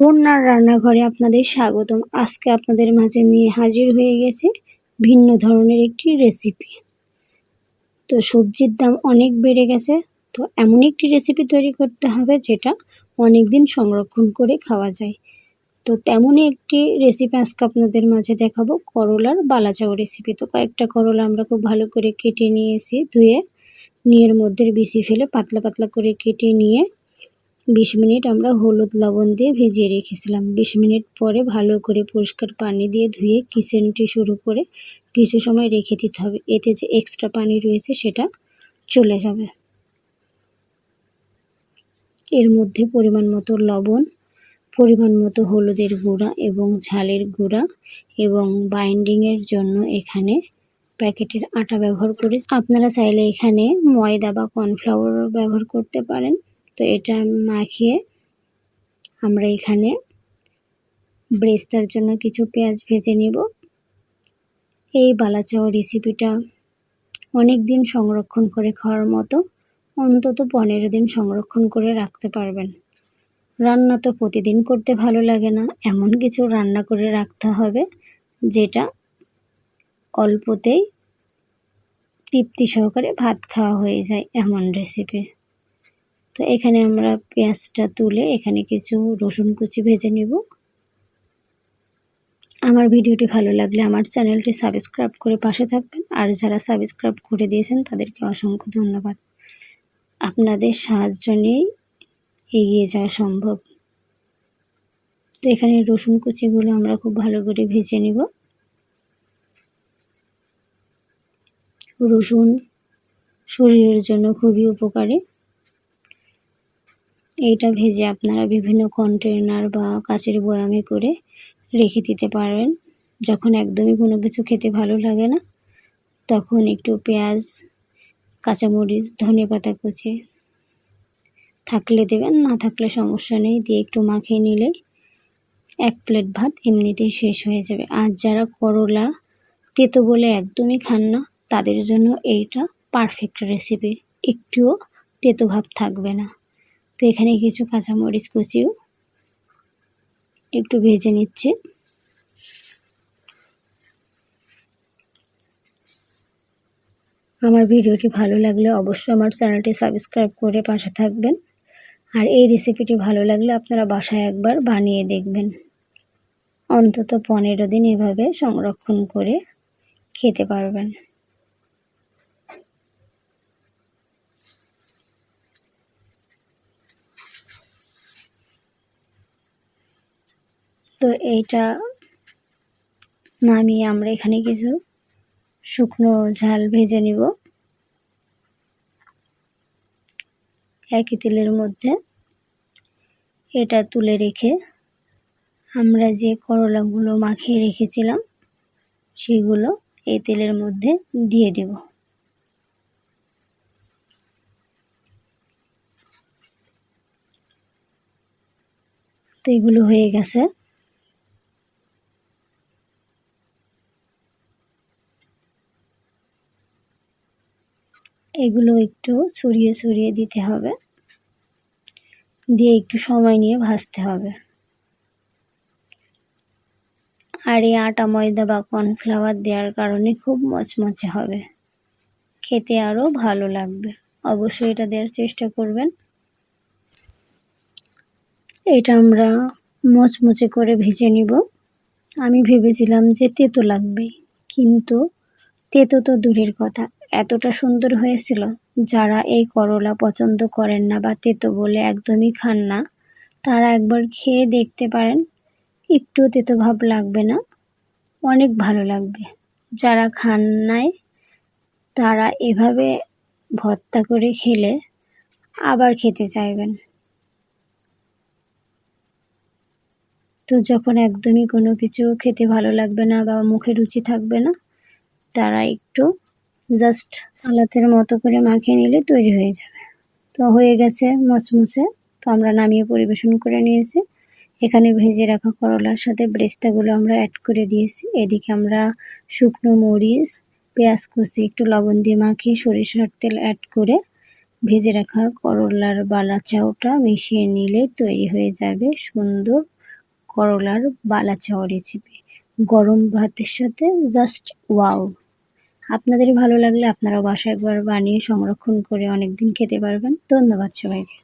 কন্যার রান্নাঘরে আপনাদের স্বাগতম। আজকে আপনাদের মাঝে নিয়ে হাজির হয়ে গেছে ভিন্ন ধরনের একটি রেসিপি তো সবজির দাম অনেক বেড়ে গেছে, তো এমন একটি রেসিপি তৈরি করতে হবে যেটা অনেক দিন সংরক্ষণ করে খাওয়া যায়। তো তেমনই একটি রেসিপি আজকে আপনাদের মাঝে দেখাবো, করলার বালাচাও রেসিপি তো কয়েকটা করলা আমরা খুব ভালো করে কেটে নিয়েছি, ধুয়ে, নিয়ের মধ্যে বিসি ফেলে পাতলা পাতলা করে কেটে নিয়ে বিশ মিনিট আমরা হলুদ লবণ দিয়ে ভিজিয়ে রেখেছিলাম। বিশ মিনিট পরে ভালো করে পরিষ্কার পানি দিয়ে ধুয়ে কিচেনটি শুরু করে কিছু সময় রেখে দিতে হবে। এতে যে এক্সট্রা পানি রয়েছে সেটা চলে যাবে। এর মধ্যে পরিমাণ মতো লবণ, পরিমাণ মতো হলুদের গুঁড়া এবং ঝালের গুঁড়া এবং বাইন্ডিংয়ের জন্য এখানে প্যাকেটের আটা ব্যবহার করে আপনারা চাইলে এখানে ময়দা বা কর্নফ্লাওয়ারও ব্যবহার করতে পারেন। তো এটা মাখিয়ে আমরা এখানে ব্রেস্তার জন্য কিছু পেঁয়াজ ভেজে নিব। এই বালাচাওয়া রেসিপিটা অনেক দিন সংরক্ষণ করে খাওয়ার মতো অন্তত পনেরো দিন সংরক্ষণ করে রাখতে পারবেন। রান্না তো প্রতিদিন করতে ভালো লাগে না, এমন কিছু রান্না করে রাখতে হবে যেটা অল্পতেই তৃপ্তি সহকারে ভাত খাওয়া হয়ে যায় এমন রেসিপি তো এখানে আমরা পেঁয়াজটা তুলে এখানে কিছু রসুন কুচি ভেজে নেব। আমার ভিডিওটি ভালো লাগলে আমার চ্যানেলটি সাবস্ক্রাইব করে পাশে থাকবেন। আর যারা সাবস্ক্রাইব করে দিয়েছেন, তাদেরকে অসংখ্য ধন্যবাদ। আপনাদের সাহায্য নিয়েই এগিয়ে যাওয়া সম্ভব। তো এখানে রসুন কুচিগুলো আমরা খুব ভালো করে ভেজে নিব। রসুন শরীরের জন্য খুবই উপকারী। এইটা ভেজে আপনারা বিভিন্ন কন্টেনার বা কাচের বয়ামে করে রেখে দিতে পারেন। যখন একদমই কোনো কিছু খেতে ভালো লাগে না, তখন একটু পেঁয়াজ, কাঁচামরিচ, ধনে পাতা কুচি থাকলে দেবেন, না থাকলে সমস্যা নেই, দিয়ে একটু মাখিয়ে নিলে এক প্লেট ভাত এমনিতেই শেষ হয়ে যাবে। আর যারা করলা, তেতো বলে একদমই খান না, তাদের জন্য এইটা পারফেক্ট রেসিপি একটুও তেতো ভাব থাকবে না। তো এখানে কিছু কাঁচামরিচ কুচিও একটু ভেজে নিচ্ছে। আমার ভিডিওটি ভালো লাগলে অবশ্যই আমার চ্যানেলটি সাবস্ক্রাইব করে পাশে থাকবেন। আর এই রেসিপিটি ভালো লাগলে আপনারা বাসায় একবার বানিয়ে দেখবেন। অন্তত পনেরো দিন এভাবে সংরক্ষণ করে খেতে পারবেন। তো এইটা নামিয়ে আমরা এখানে কিছু শুকনো ঝাল ভেজে নিব। একই তেলের মধ্যে এটা তুলে রেখে আমরা যে করলাগুলো মাখিয়ে রেখেছিলাম, সেগুলো এই তেলের মধ্যে দিয়ে দেব। তো এগুলো হয়ে গেছে। এগুলো একটু ছড়িয়ে ছড়িয়ে দিতে হবে। দিয়ে একটু সময় নিয়ে ভাজতে হবে। আর এই আটা, ময়দা বা কর্নফ্লাওয়ার দেওয়ার কারণে খুব মচমচে হবে। খেতে আরও ভালো লাগবে। অবশ্যই এটা দেওয়ার চেষ্টা করবেন। এটা আমরা মচমচে করে ভেজে নিব। আমি ভেবেছিলাম যে তেতো লাগবে কিন্তু তেতো তো দূরের কথা। এতটা সুন্দর হয়েছিল? যারা এই করলা পছন্দ করেন না বা তেতো বলে একদমই খান না, তারা একবার খেয়ে দেখতে পারেন। একটু তেতো ভাব লাগবে না। অনেক ভালো লাগবে। যারা খান নাই, তারা এভাবে ভর্তা করে খেলে আবার খেতে চাইবেন। তো যখন একদমই কোনো কিছু খেতে ভালো লাগবে না বা মুখে রুচি থাকবে না, তারা একটু জাস্ট সালাতের মতো করে মাখিয়ে নিলে তৈরি হয়ে যাবে। তো হয়ে গেছে মচমচে। তো আমরা নামিয়ে পরিবেশন করে নিয়েছি। এখানে ভেজে রাখা করলার সাথে ব্রেস্তাগুলো আমরা অ্যাড করে দিয়েছি। এদিকে আমরা শুকনো মরিচ, পেঁয়াজ কুচি, একটু লবণ দিয়ে মাখিয়ে সরিষার তেল অ্যাড করে ভেজে রাখা করলার বালা চাউটা মিশিয়ে নিলে তৈরি হয়ে যাবে সুন্দর করলার বালা চাওয়া রেসিপি গরম ভাতের সাথে জাস্ট ওয়াও। আপনাদের ভালো লাগলে আপনারা বাসায় একবার বানিয়ে সংরক্ষণ করে অনেকদিন খেতে পারবেন। ধন্যবাদ সবাইকে।